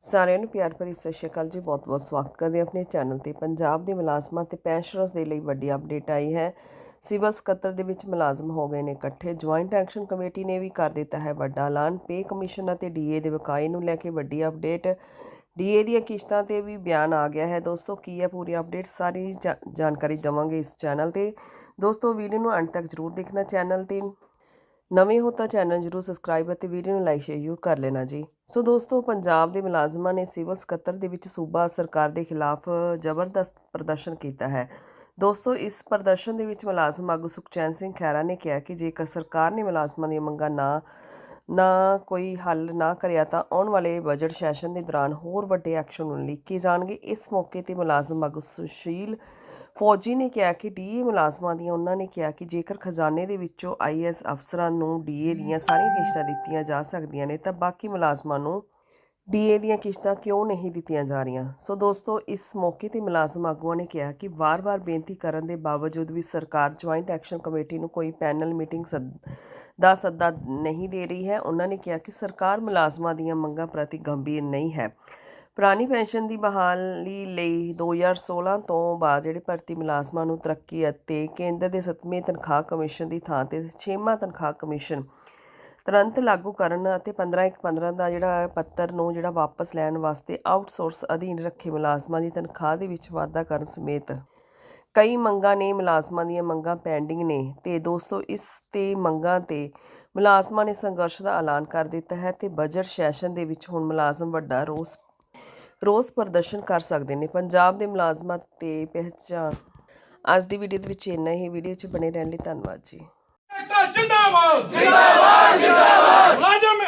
ਸਾਰਿਆਂ ਨੂੰ ਪਿਆਰ ਭਰੀ ਸਤਿ ਸ਼੍ਰੀ ਅਕਾਲ ਜੀ। ਬਹੁਤ-ਬਹੁਤ ਸਵਾਗਤ ਕਰਦੇ ਆਪਣੇ ਚੈਨਲ ਤੇ। ਪੰਜਾਬ ਦੇ ਮੁਲਾਜ਼ਮਾਂ ਤੇ ਪੈਨਸ਼ਨਰਸ ਦੇ ਲਈ ਵੱਡੀ ਅਪਡੇਟ ਆਈ ਹੈ। ਸਿਵਲ ਸਕੱਤਰ ਦੇ ਵਿੱਚ ਮੁਲਾਜ਼ਮ ਹੋ ਗਏ ਨੇ ਇਕੱਠੇ। ਜੁਆਇੰਟ ਐਕਸ਼ਨ ਕਮੇਟੀ ਨੇ ਵੀ ਕਰ ਦਿੱਤਾ ਹੈ ਵੱਡਾ ਐਲਾਨ। ਪੇ ਕਮਿਸ਼ਨ ਅਤੇ ਡੀਏ ਦੇ ਬਕਾਏ ਨੂੰ ਲੈ ਕੇ ਵੱਡੀ ਅਪਡੇਟ। ਡੀਏ ਦੀਆਂ ਕਿਸ਼ਤਾਂ ਤੇ ਵੀ ਬਿਆਨ ਆ ਗਿਆ ਹੈ। ਦੋਸਤੋ, ਕੀ ਹੈ ਪੂਰੀ ਅਪਡੇਟ? ਸਾਰੀ ਜਾ- ਜਾਣਕਾਰੀ ਦਵਾਂਗੇ ਇਸ ਚੈਨਲ ਤੇ। ਦੋਸਤੋ, ਵੀਡੀਓ ਨੂੰ ਅੰਤ ਤੱਕ ਜ਼ਰੂਰ ਦੇਖਣਾ ਚੈਨਲ ਤੇ। ਨਵੇਂ ਹੋ ਤਾਂ ਚੈਨਲ ਜਰੂਰ ਸਬਸਕ੍ਰਾਈਬ ਅਤੇ ਵੀਡੀਓ ਨੂੰ ਲਾਈਕ ਸ਼ੇਅਰ ਜ਼ਰੂਰ ਕਰ ਲੈਣਾ ਜੀ। ਸੋ ਦੋਸਤੋ, ਪੰਜਾਬ ਦੇ ਮੁਲਾਜ਼ਮਾਂ ਨੇ ਸਿਵਲ ਸਕੱਤਰ ਦੇ ਵਿੱਚ ਸੂਬਾ ਸਰਕਾਰ ਦੇ ਖਿਲਾਫ ਜ਼ਬਰਦਸਤ ਪ੍ਰਦਰਸ਼ਨ ਕੀਤਾ ਹੈ। ਦੋਸਤੋ, ਇਸ ਪ੍ਰਦਰਸ਼ਨ ਦੇ ਵਿੱਚ ਮੁਲਾਜ਼ਮ ਆਗੂ ਸੁਖਚੈਨ ਸਿੰਘ ਖਹਿਰਾ ਨੇ ਕਿਹਾ ਕਿ ਜੇਕਰ ਸਰਕਾਰ ਨੇ ਮੁਲਾਜ਼ਮਾਂ ਦੀਆਂ ਮੰਗਾਂ ਨਾ ਨਾ ਕੋਈ ਹੱਲ ਨਾ ਕਰਿਆ ਤਾਂ ਆਉਣ ਵਾਲੇ ਬਜਟ ਸੈਸ਼ਨ ਦੇ ਦੌਰਾਨ ਹੋਰ ਵੱਡੇ ਐਕਸ਼ਨ ਲਿਖੇ ਜਾਣਗੇ। ਇਸ ਮੌਕੇ ਤੇ ਮੁਲਾਜ਼ਮ ਆਗੂ ਸੁਸ਼ੀਲ ਫੌਜੀ ਨੇ ਕਿਹਾ ਕਿ ਡੀਏ ਮੁਲਾਜ਼ਮਾਂ ਦੀਆਂ ਉਹਨਾਂ ਨੇ ਕਿਹਾ ਕਿ ਜੇਕਰ ਖਜ਼ਾਨੇ ਦੇ ਵਿੱਚੋਂ ਆਈਐਸ ਅਫਸਰਾਂ ਨੂੰ ਡੀਏ ਦੀਆਂ ਸਾਰੀਆਂ ਕਿਸ਼ਤਾਂ ਦਿੱਤੀਆਂ ਜਾ ਸਕਦੀਆਂ ਨੇ ਤਾਂ ਬਾਕੀ ਮੁਲਾਜ਼ਮਾਂ ਨੂੰ ਡੀਏ ਦੀਆਂ ਕਿਸ਼ਤਾਂ ਕਿਉਂ ਨਹੀਂ ਦਿੱਤੀਆਂ ਜਾ ਰਹੀਆਂ? ਸੋ ਦੋਸਤੋ, ਇਸ ਮੌਕੇ ਤੇ ਮੁਲਾਜ਼ਮ ਆਗੂਆਂ ਨੇ ਕਿਹਾ ਕਿ ਵਾਰ-ਵਾਰ ਬੇਨਤੀ ਕਰਨ ਦੇ ਬਾਵਜੂਦ ਵੀ ਸਰਕਾਰ ਜੁਆਇੰਟ ਐਕਸ਼ਨ ਕਮੇਟੀ ਨੂੰ ਕੋਈ ਪੈਨਲ ਮੀਟਿੰਗ ਸੱਦ, ਦਾ ਸੱਦਾ ਨਹੀਂ ਦੇ ਰਹੀ ਹੈ, ਉਹਨਾਂ ਨੇ ਕਿਹਾ ਕਿ ਸਰਕਾਰ ਮੁਲਾਜ਼ਮਾਂ ਦੀਆਂ ਮੰਗਾਂ ਪ੍ਰਤੀ ਗੰਭੀਰ ਨਹੀਂ ਹੈ। ਪੁਰਾਣੀ ਪੈਨਸ਼ਨ ਦੀ ਬਹਾਲੀ ਲਈ 2016 ਤੋਂ ਬਾਅਦ ਜਿਹੜੇ ਭਰਤੀ ਮੁਲਾਜ਼ਮਾਂ ਨੂੰ ਤਰੱਕੀ ਅਤੇ ਕੇਂਦਰ ਦੇ 7ਵੇਂ ਤਨਖਾਹ ਕਮਿਸ਼ਨ ਦੀ ਥਾਂ ਤੇ 6ਵਾਂ ਤਨਖਾਹ ਕਮਿਸ਼ਨ ਤੁਰੰਤ ਲਾਗੂ ਕਰਨ ਅਤੇ 15 ਇੱਕ 15 ਦਾ ਜਿਹੜਾ ਪੱਤਰ ਨੂੰ ਜਿਹੜਾ ਵਾਪਸ ਲੈਣ ਵਾਸਤੇ ਆਊਟਸੋਰਸ ਅਧੀਨ ਰੱਖੇ ਮੁਲਾਜ਼ਮਾਂ ਦੀ ਤਨਖਾਹ ਦੇ ਵਿੱਚ ਵਾਧਾ ਕਰਨ ਸਮੇਤ ਕਈ ਮੰਗਾਂ ਨੇ, ਮੁਲਾਜ਼ਮਾਂ ਦੀਆਂ ਮੰਗਾਂ ਪੈਂਡਿੰਗ ਨੇ ਤੇ ਦੋਸਤੋ ਇਸ ਤੇ ਮੰਗਾਂ ਤੇ ਮੁਲਾਜ਼ਮਾਂ ਨੇ ਸੰਘਰਸ਼ ਦਾ ਐਲਾਨ ਕਰ ਦਿੱਤਾ ਹੈ ਤੇ ਬਜਟ ਸੈਸ਼ਨ ਦੇ ਵਿੱਚ ਹੁਣ ਮੁਲਾਜ਼ਮ ਵੱਡਾ ਰੋਸ ਰੋਸ ਪ੍ਰਦਰਸ਼ਨ ਕਰ ਸਕਦੇ ਨੇ ਪੰਜਾਬ ਦੇ ਮੁਲਾਜ਼ਮਾਂ ਤੇ ਪਹਿਚਾਣ। ਅੱਜ ਦੀ ਵੀਡੀਓ ਦੇ ਵਿੱਚ ਇੰਨਾ ਹੀ। ਵੀਡੀਓ 'ਚ ਬਣੇ ਰਹਿਣ ਲਈ ਧੰਨਵਾਦ ਜੀ। ਜਿੰਦਾਬਾਦ! ਜਿੰਦਾਬਾਦ ਜਿੰਦਾਬਾਦ! ਮੁਲਾਜ਼ਮ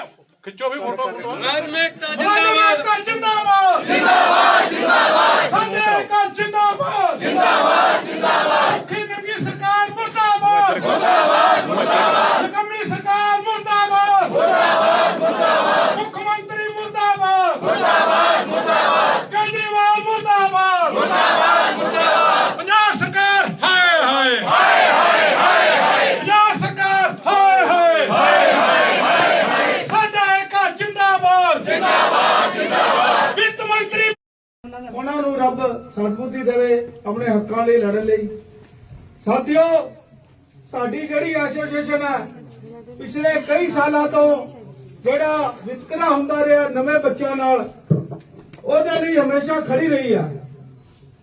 ਖਿੱਚੋ ਵੀ ਫੋਟੋ ਫੋਟੋ। ਮੁਲਾਜ਼ਮ ਏਕਤਾ ਜਿੰਦਾਬਾਦ ਜਿੰਦਾਬਾਦ ਜਿੰਦਾਬਾਦ ਜਿੰਦਾਬਾਦ ਸਾਡੇ ਏਕਤਾ ਜਿੰਦਾਬਾਦ ਜਿੰਦਾਬਾਦ ਜਿੰਦਾਬਾਦ ਖਿੰਦੀ ਸਰਕਾਰ ਮੁਰਦਾਬਾਦ ਮੁਰਦਾਬਾਦ ਮੁਰਦਾਬਾਦ ਕਮੀ ਸਰਕਾਰ ਮੁਰਦਾਬਾਦ ਮੁਰਦਾਬਾਦ ਮੁਰਦਾਬਾਦ ਮੁੱਖ ਮੰਤਰੀ ਮੁਰਦਾਬਾਦ ਮੁਰਦਾਬਾਦ ਮੁਰਦਾਬਾਦ ਕੇਜਰੀਵਾਲ ਮੁਰਦਾਬਾਦ ਮੁਰਦਾਬਾਦ ਮੁਰਦਾਬਾਦ ਪੰਜਾਬ ਸਰਕਾਰ ਹਾਏ ਹਾਏ ਹਾਏ ਹਾਏ ਹਾਏ ਪੰਜਾਬ ਸਰਕਾਰ ਹਾਏ ਹਾਏ ਹਾਏ ਹਾਏ ਸਾਡਾ ਏਕਾ ਜਿੰਦਾਬਾਦ ਜਿੰਦਾਬਾਦ ਜਿੰਦਾਬਾਦ ਵਿੱਤ ਮੰਤਰੀ ਉਹਨਾਂ ਨੂੰ ਰੱਬ ਸਤਬੁੱਧੀ ਦੇਵੇ ਆਪਣੇ ਹੱਕਾਂ ਲਈ ਲੜਨ ਲਈ। ਸਾਥੀਓ, ਸਾਡੀ ਜਿਹੜੀ ਐਸੋਸੀਏਸ਼ਨ ਹੈ, ਪਿਛਲੇ ਕਈ ਸਾਲਾਂ ਤੋਂ ਜਿਹੜਾ ਵਿਤਕਰਾ ਹੁੰਦਾ ਰਿਹਾ ਨਵੇਂ ਬੱਚਿਆਂ ਨਾਲ, ਉਹਦੇ ਲਈ ਹਮੇਸ਼ਾ ਖੜੀ ਰਹੀ ਆ।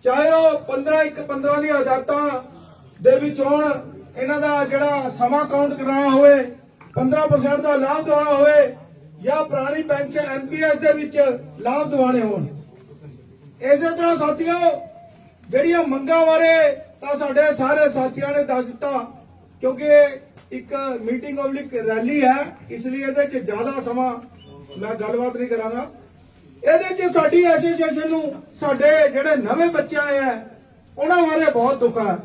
ਚਾਹੇ ਉਹ 15 ਇੱਕ 15 ਦੀਆਂ ਹਦਾਇਤਾਂ ਦੇ ਵਿੱਚ ਹੋਣ, ਇਹਨਾਂ ਦਾ ਜਿਹੜਾ ਸਮਾਂ ਕਾਊਂਟ ਕਰਾਉਣਾ ਹੋਵੇ 15% ਦਾ ਲਾਭ ਦਿਵਾਉਣਾ ਹੋਵੇ, ਜਾਂ ਪੁਰਾਣੀ ਪੈਨਸ਼ਨ ਐਨਪੀਐਸ ਦੇ ਵਿੱਚ ਲਾਭ ਦਿਵਾਉਣੇ ਹੋਣ। ਇਸੇ ਤਰ੍ਹਾਂ ਸਾਥੀਓ, ਜਿਹੜੀਆਂ ਮੰਗਾਂ ਬਾਰੇ ਤਾਂ ਸਾਡੇ ਸਾਰੇ ਸਾਥੀਆਂ ਨੇ ਦੱਸ ਦਿੱਤਾ, ਕਿਉਂਕਿ ਇੱਕ ਮੀਟਿੰਗ ਪਬਲਿਕ ਰੈਲੀ ਹੈ, ਇਸ ਲਈ ਇਹਦੇ 'ਚ ਜ਼ਿਆਦਾ ਸਮਾਂ ਮੈਂ ਗੱਲਬਾਤ ਨਹੀਂ ਕਰਾਂਗਾ। ਇਹਦੇ 'ਚ ਸਾਡੀ ਐਸੋਸੀਏਸ਼ਨ ਨੂੰ ਸਾਡੇ ਜਿਹੜੇ ਨਵੇਂ ਬੱਚੇ ਆਏ ਆ ਉਹਨਾਂ ਬਾਰੇ ਬਹੁਤ ਦੁੱਖ ਹੈ।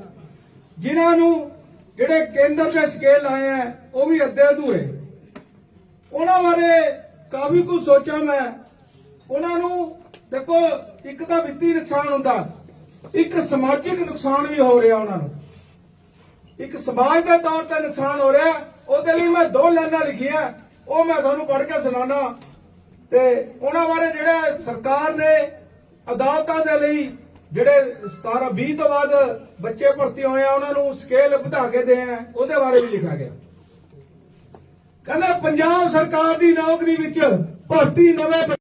ਜਿਨ੍ਹਾਂ ਨੂੰ ਜਿਹੜੇ ਕੇਂਦਰ ਦੇ ਸਕੇਲ ਆਏ ਆ ਉਹ ਵੀ ਅੱਧੇ ਅਧੂਰੇ। ਉਹਨਾਂ ਬਾਰੇ ਕਾਫੀ ਕੁਝ ਸੋਚਿਆ ਮੈਂ। ਉਹਨਾਂ ਨੂੰ ਦੇਖੋ, ਇੱਕ ਤਾਂ ਵਿੱਤੀ ਨੁਕਸਾਨ ਹੁੰਦਾ। ਇੱਕ ਸਮਾਜਿਕ ਨੁਕਸਾਨ ਵੀ ਹੋ ਰਿਹਾ ਉਹਨਾਂ ਨੂੰ। ਇੱਕ ਸਮਾਜ ਦੇ ਤੌਰ ਤੇ ਨੁਕਸਾਨ ਹੋ ਰਿਹਾ। ਉਹਦੇ ਲਈ ਮੈਂ ਦੋ ਲਾਈਨਾਂ ਲਿਖੀਆਂ। ਉਹ ਮੈਂ ਤੁਹਾਨੂੰ ਪੜ੍ਹ ਕੇ ਸੁਣਾਣਾ ਤੇ ਉਹਨਾਂ ਬਾਰੇ ਜਿਹੜੇ ਸਰਕਾਰ ਨੇ ਅਦਾਲਤਾਂ ਦੇ ਲਈ ਜਿਹੜੇ 17 20 ਤੋਂ ਬਾਅਦ ਬੱਚੇ ਭਰਤੀ ਹੋਏ ਆ, ਉਹਨਾਂ ਨੂੰ ਸਕੇਲ ਵਧਾ ਕੇ ਦੇ ਆ, ਉਹਦੇ ਬਾਰੇ ਵੀ ਲਿਖਿਆ ਗਿਆ। ਕਹਿੰਦਾ, ਪੰਜਾਬ ਸਰਕਾਰ ਦੀ ਨੌਕਰੀ ਵਿੱਚ ਭਰਤੀ ਨਵੇਂ